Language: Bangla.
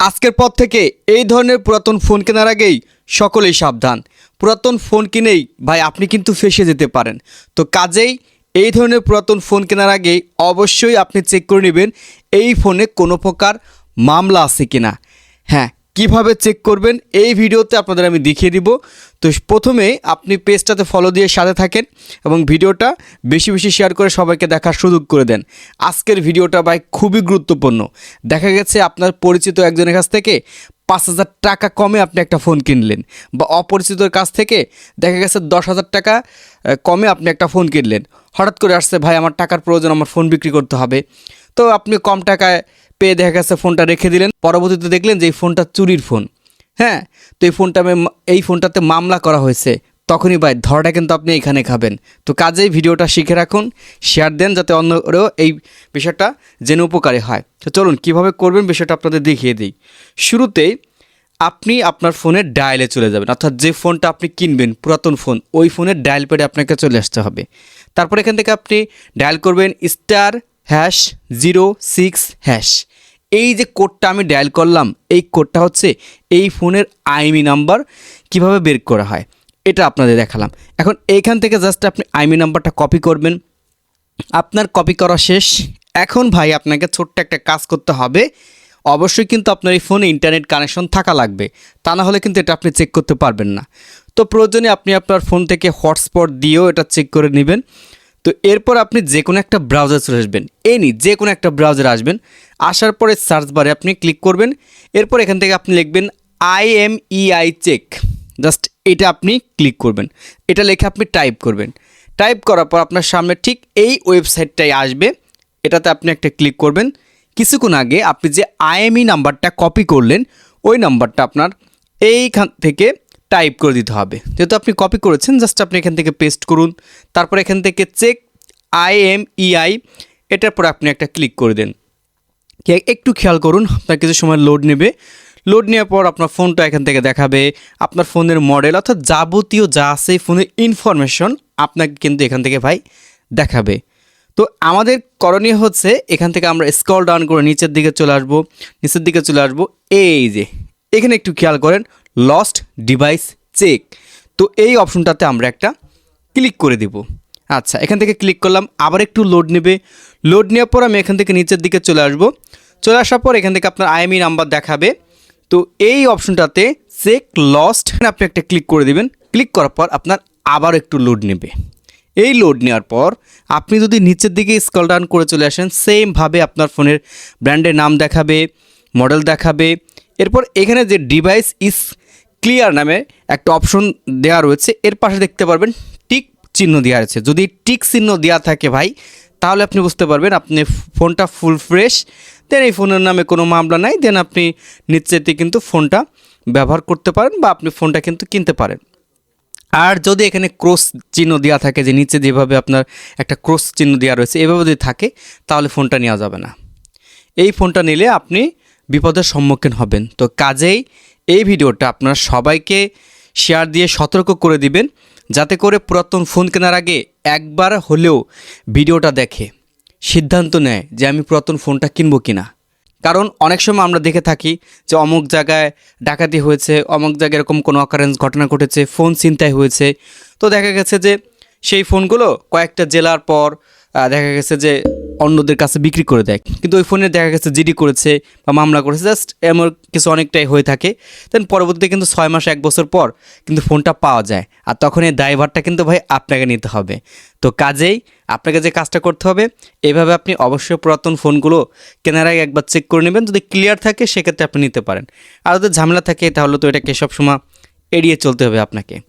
আজকের পর থেকে এই ধরনের পুরাতন ফোন কেনার আগেই সকলেই সাবধান। পুরাতন ফোন কিনেই ভাই আপনি কিন্তু ফেসে যেতে পারেন। তো কাজেই এই ধরনের পুরাতন ফোন কেনার আগেই অবশ্যই আপনি চেক করে নেবেন এই ফোনে কোনো প্রকার মামলা আছে কিনা। হ্যাঁ কীভাবে চেক করবেন, এই ভিডিওতে আপনাদের আমি দেখিয়ে দিব। তো প্রথমে আপনি পেজটাতে ফলো দিয়ে সাথে থাকেন এবং ভিডিওটা বেশি বেশি শেয়ার করে সবাইকে দেখার সুযোগ করে দেন। আজকের ভিডিওটা ভাই খুবই গুরুত্বপূর্ণ। দেখা গেছে আপনার পরিচিত একজনের কাছ থেকে পাঁচ হাজার টাকা কমে আপনি একটা ফোন কিনলেন বা অপরিচিতর কাছ থেকে দেখা গেছে দশ হাজার টাকা কমে আপনি একটা ফোন কিনলেন। হঠাৎ করে আসছে, ভাই, আমার টাকার প্রয়োজন, আমার ফোন বিক্রি করতে হবে। তো আপনি কম টাকায় পেয়ে দেখা গেছে ফোনটা রেখে দিলেন। পরবর্তীতে দেখলেন যে এই ফোনটা চুরির ফোন। হ্যাঁ তো এই ফোনটা এই ফোনটাতে মামলা করা হয়েছে। তখনই ভাই, ধরাটা কিন্তু আপনি এখানে খাবেন। তো কাজেই ভিডিওটা শিখে রাখুন শেয়ার দেন যাতে অন্যরাও এই বিষয়টা জেনে উপকারী হয়। তো চলুন, কীভাবে করবেন বিষয়টা আপনাদের দেখিয়ে দিই। শুরুতেই আপনি আপনার ফোনের ডায়ালে চলে যাবেন। অর্থাৎ যে ফোনটা আপনি কিনবেন, পুরাতন ফোন, ওই ফোনের ডায়াল পেডে আপনাকে চলে আসতে হবে। তারপর এখান থেকে আপনি ডায়াল করবেন star hash zero six hash এই যে কোডটা আমি ডায়াল করলাম, এই কোডটা হচ্ছে এই ফোনের আইমি নাম্বার কীভাবে বের করা হয়, এটা আপনাদের দেখালাম। এখন এইখান থেকে জাস্ট আপনি আইমি নাম্বারটা কপি করবেন। আপনার কপি করা শেষ। এখন ভাই আপনাকে ছোট্ট একটা কাজ করতে হবে। অবশ্যই কিন্তু আপনার এই ফোনে ইন্টারনেট কানেকশন থাকা লাগবে। তা না হলে কিন্তু এটা আপনি চেক করতে পারবেন না। তো প্রয়োজনে আপনি আপনার ফোন থেকে হটস্পট দিয়েও এটা চেক করে নেবেন। তো এরপর আপনি যে কোনো একটা ব্রাউজার চলে আসবেন। এনি যে কোনো একটা ব্রাউজার আসবেন। আসার পরে সার্চ বারে আপনি ক্লিক করবেন। এরপর এখান থেকে আপনি লিখবেন আইএমইআই চেক জাস্ট এটা আপনি ক্লিক করবেন। এটা লিখে আপনি টাইপ করবেন। টাইপ করার পর আপনার সামনে ঠিক এই ওয়েবসাইটটাই আসবে। এটাতে আপনি একটা ক্লিক করবেন। কিছুক্ষণ আগে আপনি যে আইএমই নাম্বারটা কপি করলেন, ওই নাম্বারটা আপনার এইখান থেকে টাইপ করে দিতে হবে। যেহেতু আপনি কপি করেছেন জাস্ট আপনি এখান থেকে পেস্ট করুন। তারপর এখান থেকে চেক আইএমইআই এটার পর আপনি একটা ক্লিক করে দেন। একটু খেয়াল করুন, আপনার কিছু সময় লোড নেবে। লোড নেওয়ার পর আপনার ফোনটা এখান থেকে দেখাবে। আপনার ফোনের মডেল অর্থাৎ যাবতীয় যা আছে ফোনের ইনফরমেশন আপনাকে কিন্তু এখান থেকে ভাই দেখাবে। তো আমাদের করণীয় হচ্ছে, এখান থেকে আমরা স্ক্রল ডাউন করে নিচের দিকে চলে আসব। নিচের দিকে চলে আসব। এই যে, এখানে একটু খেয়াল করেন লস্ট ডিভাইস চেক তো এই অপশনটাতে আমরা একটা ক্লিক করে দিব। আচ্ছা এখান থেকে ক্লিক করলাম, আবার একটু লোড নেবে। লোড নেওয়ার পর আমি এখান থেকে নিচের দিকে চলে আসব। চলে আসার পর এখান থেকে আপনার আইএমই নাম্বার দেখাবে। তো এই অপশনটাতে চেক লস্ট আপনি একটা ক্লিক করে দিবেন। ক্লিক করার পর আপনার আবার একটু লোড নেবে। এই লোড নেওয়ার পর আপনি যদি নিচের দিকে স্কল ডাউন করে চলে আসেন সেমভাবে আপনার ফোনের ব্র্যান্ডের নাম দেখাবে মডেল দেখাবে এরপর এখানে যে ডিভাইস ইজ ক্লিয়ার নামে একটা অপশন দেওয়া রয়েছে, এর পাশে দেখতে পারবেন টিক চিহ্ন দেওয়া আছে যদি টিক চিহ্ন দেওয়া থাকে ভাই, তাহলে আপনি বুঝতে পারবেন আপনি ফোনটা ফুল ফ্রেশ দেন এই ফোনের নামে কোনো মামলা নাই দেন আপনি নিশ্চিতই কিন্তু ফোনটা ব্যবহার করতে পারেন বা আপনি ফোনটা কিন্তু কিনতে পারেন। আর যদি এখানে ক্রস চিহ্ন দেওয়া থাকে, যে নিচে যেভাবে আপনার একটা ক্রস চিহ্ন দেওয়া রয়েছে, এভাবে যদি থাকে, তাহলে ফোনটা নেওয়া যাবে না। এই ফোনটা নিলে আপনি বিপদের সম্মুখীন হবেন। তো কাজেই এই ভিডিওটা আপনারা সবাইকে শেয়ার দিয়ে সতর্ক করে দিবেন, যাতে করে পুরাতন ফোন কেনার আগে একবার হলেও ভিডিওটা দেখে সিদ্ধান্ত নেয় যে আমি পুরাতন ফোনটা কিনবো কিনা। কারণ অনেক সময় আমরা দেখে থাকি যে অমুক জায়গায় ডাকাতি হয়েছে, অমুক জায়গায় এরকম কোনো অকারেন্স ঘটনা ঘটেছে ফোন ছিনতাই হয়েছে। তো দেখা গেছে যে সেই ফোনগুলো কয়েকটা জেলার পর দেখা গেছে যে অন্যদের কাছে বিক্রি করে দেয়। কিন্তু ওই ফোনে দেখা গেছে জিডি করেছে বা মামলা করেছে, জাস্ট এমন কিছু অনেকটাই হয়ে থাকে। দেন পরবর্তীতে কিন্তু ছয় মাস, এক বছর পর কিন্তু ফোনটা পাওয়া যায়। আর তখন এই দায়ভারটা কিন্তু ভাই আপনাকে নিতে হবে। তো কাজেই আপনাকে যে কাজটা করতে হবে, এভাবে আপনি অবশ্যই পুরাতন ফোনগুলো কেনার আগে একবার চেক করে নেবেন। যদি ক্লিয়ার থাকে, সেক্ষেত্রে আপনি নিতে পারেন। আর যদি ঝামেলা থাকে, তাহলে তো এটাকে সবসময় এড়িয়ে চলতে হবে আপনাকে।